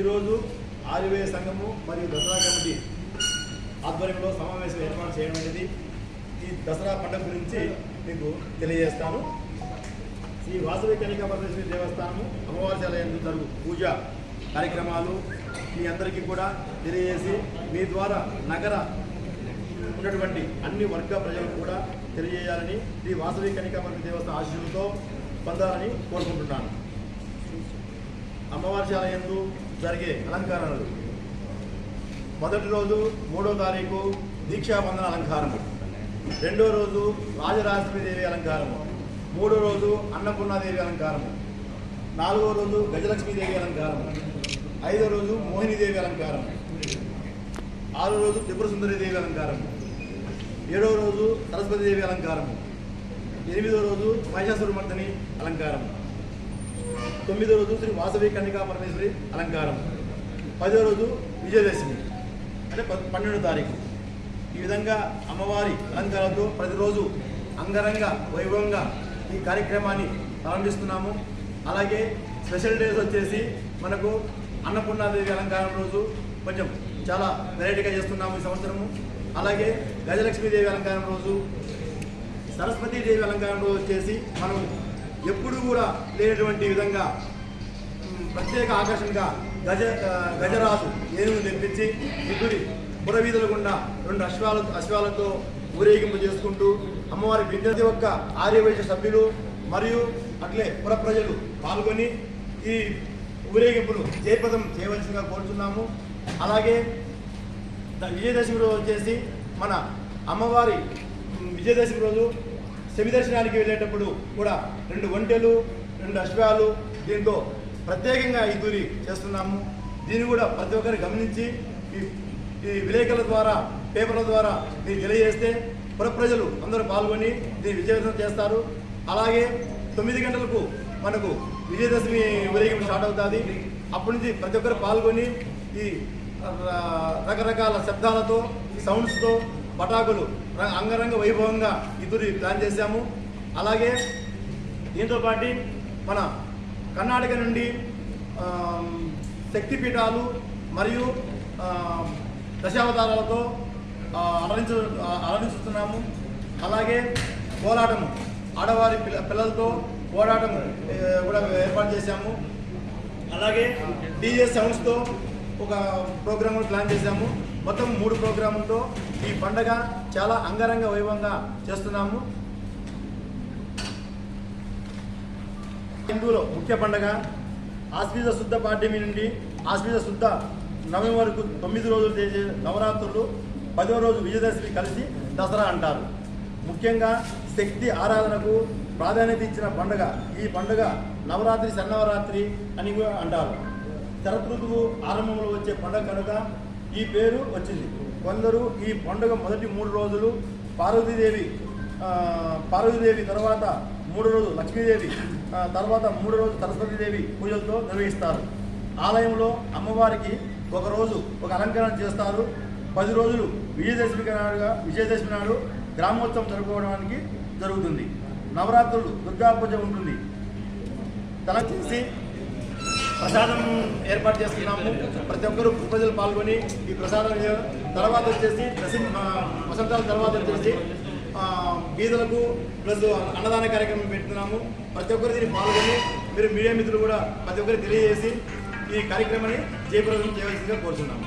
ఈరోజు ఆర్యవేయ సంఘము మరియు దసరా కమిటీ ఆధ్వర్యంలో సమావేశం ఏర్పాటు చేయడం అనేది ఈ దసరా పండుగ గురించి మీకు తెలియజేస్తాను. శ్రీ వాసవి కనికా పరమేశ్వరి దేవస్థానము అమ్మవారి జరుగు పూజ కార్యక్రమాలు మీ అందరికీ కూడా తెలియజేసి మీ ద్వారా నగర ఉన్నటువంటి అన్ని వర్గ ప్రజలకు కూడా తెలియజేయాలని శ్రీ వాసవి కనికా పరమేశ్వరి దేవస్థాన ఆశీస్సులతో పొందాలని కోరుకుంటున్నాను. అమ్మవారి ఆలయందు జరిగే అలంకరణలు. మొదటి రోజు మూడో తారీఖు దీక్షాబంధన అలంకారము. రెండో రోజు రాజరాజలక్ష్మీదేవి అలంకారము. మూడో రోజు అన్నపూర్ణాదేవి అలంకారము. నాలుగో రోజు గజలక్ష్మీదేవి అలంకారము. ఐదో రోజు మోహినీదేవి అలంకారం ఆరో రోజు త్రిపుర సుందరీదేవి అలంకారము. ఏడో రోజు సరస్వతీదేవి అలంకారము. ఎనిమిదో రోజు మహిషాసురమర్దని అలంకారం తొమ్మిదో రోజు శ్రీ వాసవి కన్నికా పరమేశ్వరి అలంకారం. పదో రోజు విజయదశమి అంటే పన్నెండో తారీఖు. ఈ విధంగా అమ్మవారి అలంకారాలతో ప్రతిరోజు అంగరంగ వైభవంగా ఈ కార్యక్రమాన్ని ప్రారంభిస్తున్నాము. అలాగే స్పెషల్ డేస్ వచ్చేసి మనకు అన్నపూర్ణాదేవి అలంకారం రోజు కొంచెం చాలా వెరైటీగా చేస్తున్నాము ఈ సంవత్సరము. అలాగే గజలక్ష్మీదేవి అలంకారం రోజు సరస్వతీదేవి రోజు వచ్చేసి మనం ఎప్పుడు కూడా లేనటువంటి విధంగా ప్రత్యేక ఆకర్షణగా గజ గజరాజు ఏనుగు తెప్పించి ఇద్దరి పురవీధుల గుండా రెండు అశ్వాల అశ్వాలతో ఊరేగింపు చేసుకుంటూ అమ్మవారి ప్రతి ఒక్క ఆర్యవైశ్య సభ్యులు మరియు అట్లే పుర ప్రజలు పాల్గొని ఈ ఊరేగింపును జయప్రదం చేయవలసిందిగా కోరుతున్నాము అలాగే విజయదశమి రోజు వచ్చేసి మన అమ్మవారి విజయదశమి రోజు శమి దర్శనానికి వెళ్ళేటప్పుడు కూడా రెండు ఒంటెలు రెండు అశ్వాలు దీంతో ప్రత్యేకంగా ఈ దూరి చేస్తున్నాము. దీన్ని కూడా ప్రతి ఒక్కరు గమనించి ఈ ఈ విలేకరుల ద్వారా పేపర్ల ద్వారా దీన్ని తెలియజేస్తే పుర ప్రజలు అందరూ పాల్గొని దీన్ని విజయవంతం చేస్తారు. అలాగే తొమ్మిది గంటలకు మనకు విజయదశమి ఊరేగింపు స్టార్ట్ అవుతుంది. అప్పటి నుంచి ప్రతి ఒక్కరు పాల్గొని ఈ రకరకాల శబ్దాలతో సౌండ్స్తో పటాకులు అంగరంగ వైభవంగా ఇద్దరు ప్లాన్ చేశాము. అలాగే దీంతో పాటు మన కర్ణాటక నుండి శక్తిపీఠాలు మరియు దశావతారాలతో అలరించ అలరించు అలరించుతున్నాము. అలాగే పోరాటము ఆడవారి పిల్ల పిల్లలతో పోరాటము కూడా ఏర్పాటు చేశాము. అలాగే డీజే సౌండ్స్తో ఒక ప్రోగ్రామ్ ప్లాన్ చేశాము. మొత్తం మూడు ప్రోగ్రాములతో ఈ పండగ చాలా అంగరంగ వైభవంగా చేస్తున్నాము. హిందువులో ముఖ్య పండగ ఆశ్వీజ శుద్ధ పాడ్యమి నుండి ఆశ్వీజ శుద్ధ నవమి వరకు తొమ్మిది రోజులు చేసే నవరాత్రులు పదో రోజు విజయదశమి కలిసి దసరా అంటారు. ముఖ్యంగా శక్తి ఆరాధనకు ప్రాధాన్యత ఇచ్చిన పండుగ ఈ పండుగ నవరాత్రి సన్నవరాత్రి అని కూడా అంటారు శరతృతువు ఆరంభంలో వచ్చే పండుగ కనుక ఈ పేరు వచ్చింది. కొందరు ఈ పండుగ మొదటి మూడు రోజులు పార్వతీదేవి పార్వతీదేవి తర్వాత మూడు రోజు లక్ష్మీదేవి తర్వాత మూడు రోజు సరస్వతీదేవి పూజలతో నిర్వహిస్తారు. ఆలయంలో అమ్మవారికి ఒక రోజు ఒక అలంకరణ చేస్తారు. పది రోజులు విజయదశమి నాడుగా విజయదశమి నాడు గ్రామోత్సవం జరుపుకోవడానికి జరుగుతుంది. నవరాత్రులు దుర్గా పూజ ఉంటుంది. తల చేసి ప్రసాదం ఏర్పాటు చేస్తున్నాము. ప్రతి ఒక్కరూ ప్రజలు పాల్గొని ఈ ప్రసాదం తర్వాత వచ్చేసి దశమి వసంతాల తర్వాత వచ్చేసి బీదలకు ప్లస్ అన్నదాన కార్యక్రమం పెడుతున్నాము. ప్రతి ఒక్కరు దీన్ని పాల్గొని మీరు మీడియా మిత్రులు కూడా ప్రతి ఒక్కరికి తెలియజేసి ఈ కార్యక్రమాన్ని జయప్రదం చేయవలసిందిగా కోరుతున్నాము.